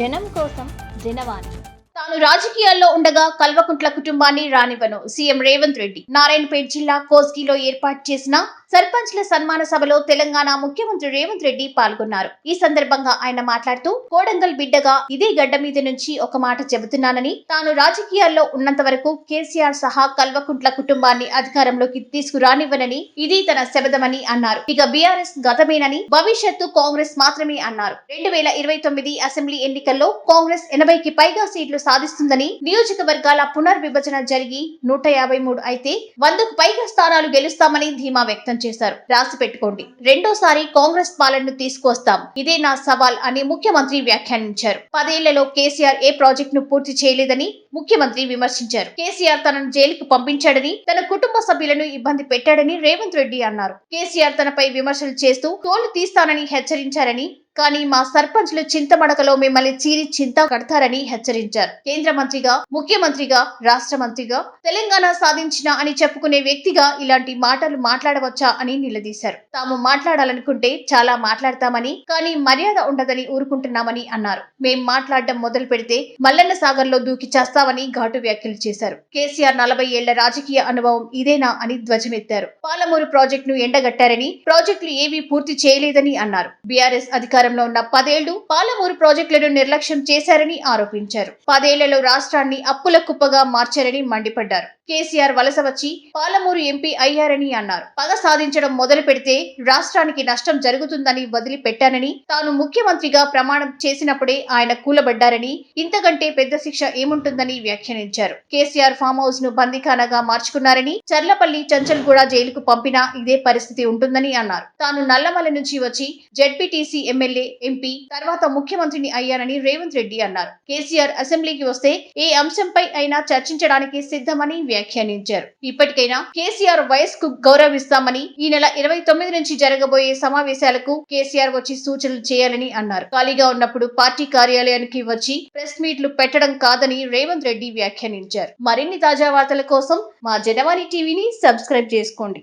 జనం కోసం జనవాణి తాను రాజకీయాల్లో ఉండగా కల్వకుంట్ల కుటుంబాన్ని రానివ్వను. సీఎం రేవంత్ రెడ్డి నారాయణపేట జిల్లా కోస్గిలో ఏర్పాటు చేసిన సర్పంచ్ల సన్మాన సభలో తెలంగాణ ముఖ్యమంత్రి రేవంత్ రెడ్డి పాల్గొన్నారు. ఈ సందర్భంగా ఆయన మాట్లాడుతూ కోడంగల్ బిడ్డగా ఇదే గడ్డ మీద నుంచి ఒక మాట చెబుతున్నానని తాను రాజకీయాల్లో ఉన్నంత వరకు కేసీఆర్ సహా కల్వకుంట్ల కుటుంబాన్ని అధికారంలోకి తీసుకురానివ్వనని ఇది తన శబదమని అన్నారు. ఇక బీఆర్ఎస్ గతమేనని భవిష్యత్తు కాంగ్రెస్ మాత్రమే అన్నారు. రెండు వేల ఇరవై తొమ్మిది అసెంబ్లీ ఎన్నికల్లో కాంగ్రెస్ ఎనభైకి పైగా సీట్లు సాధిస్తుందని నియోజకవర్గాల పునర్విభజన జరిగి నూట యాభై మూడు అయితే వందకు పైగా స్థానాలు గెలుస్తామని ధీమా వ్యక్తం చేశారు. రాసి పెట్టుకోండి. రెండోసారి కాంగ్రెస్ పాలనను తీసుకొస్తాం ఇదే నా సవాల్ అని ముఖ్యమంత్రి వ్యాఖ్యానించారు. పదేళ్ళలో కేసీఆర్ ఏ ప్రాజెక్ట్ను పూర్తి చేయలేదని ముఖ్యమంత్రి విమర్శించారు. కేసీఆర్ తనను జైలుకు పంపించాడని తన కుటుంబ సభ్యులను ఇబ్బంది పెట్టాడని రేవంత్ రెడ్డి అన్నారు. కేసీఆర్ తనపై విమర్శలు చేస్తూ తోలు తీస్తానని హెచ్చరించారని కానీ మా సర్పంచ్లు చింతమడకలో మిమ్మల్ని చీరి చింత కడతారని హెచ్చరించారు. కేంద్ర మంత్రిగా ముఖ్యమంత్రిగా రాష్ట్ర మంత్రిగా తెలంగాణ సాధించిన అని చెప్పుకునే వ్యక్తిగా ఇలాంటి మాటలు మాట్లాడవచ్చా అని నిలదీశారు. తాము మాట్లాడాలనుకుంటే చాలా మాట్లాడతామని కానీ మర్యాద ఉండదని ఊరుకుంటున్నామని అన్నారు. మేం మాట్లాడడం మొదలు పెడితే మల్లన్న సాగర్లో దూకి చేస్తామని ఘాటు వ్యాఖ్యలు చేశారు. కేసీఆర్ నలభై ఏళ్ళ రాజకీయ అనుభవం ఇదేనా అని ధ్వజమెత్తారు. పాలమూరు ప్రాజెక్టును ఎండగట్టారని ప్రాజెక్టులు ఏవీ పూర్తి చేయలేదని అన్నారు. బీఆర్ఎస్ అధికారంలో ఉన్న పదేళ్ళు పాలమూరు ప్రాజెక్టులను నిర్లక్ష్యం చేశారని ఆరోపించారు. పదేళ్ళలో రాష్ట్రాన్ని అప్పుల కుప్పగా మార్చారని మండిపడ్డారు. కేసీఆర్ వలస వచ్చి పాలమూరు ఎంపీ అయ్యారని అన్నారు. పగ సాధించడం మొదలు పెడితే రాష్ట్రానికి నష్టం జరుగుతుందని వదిలిపెట్టానని తాను ముఖ్యమంత్రిగా ప్రమాణం చేసినప్పుడే ఆయన కూలబడ్డారని ఇంతకంటే పెద్ద శిక్ష ఏముంటుందని వ్యాఖ్యానించారు. కేసీఆర్ ఫామ్ హౌస్ను బందీఖానాగా మార్చుకున్నారని చర్లపల్లి చంచల్గూడ జైలుకు పంపినా ఇదే పరిస్థితి ఉంటుందని అన్నారు. తాను నల్లమల నుంచి వచ్చి జెడ్పీటీసీ ఎమ్మెల్యే ఎంపీ తర్వాత ముఖ్యమంత్రిని అయ్యానని రేవంత్ రెడ్డి అన్నారు. కేసీఆర్ అసెంబ్లీకి వస్తే ఏ అంశంపై అయినా చర్చించడానికి సిద్ధమని వ్యాఖ్యానించారు. ఇప్పటికైనా కేసీఆర్ వయస్కు గౌరవిస్తామని ఈ నెల ఇరవై తొమ్మిది నుంచి జరగబోయే సమావేశాలకు కేసీఆర్ వచ్చి సూచనలు చేయాలని అన్నారు. ఖాళీగా ఉన్నప్పుడు పార్టీ కార్యాలయానికి వచ్చి ప్రెస్ మీట్లు పెట్టడం కాదని రేవంత్ రెడ్డి వ్యాఖ్యానించారు. మరిన్ని తాజా వార్తల కోసం మా జనవాణి టీవీని సబ్స్క్రైబ్ చేసుకోండి.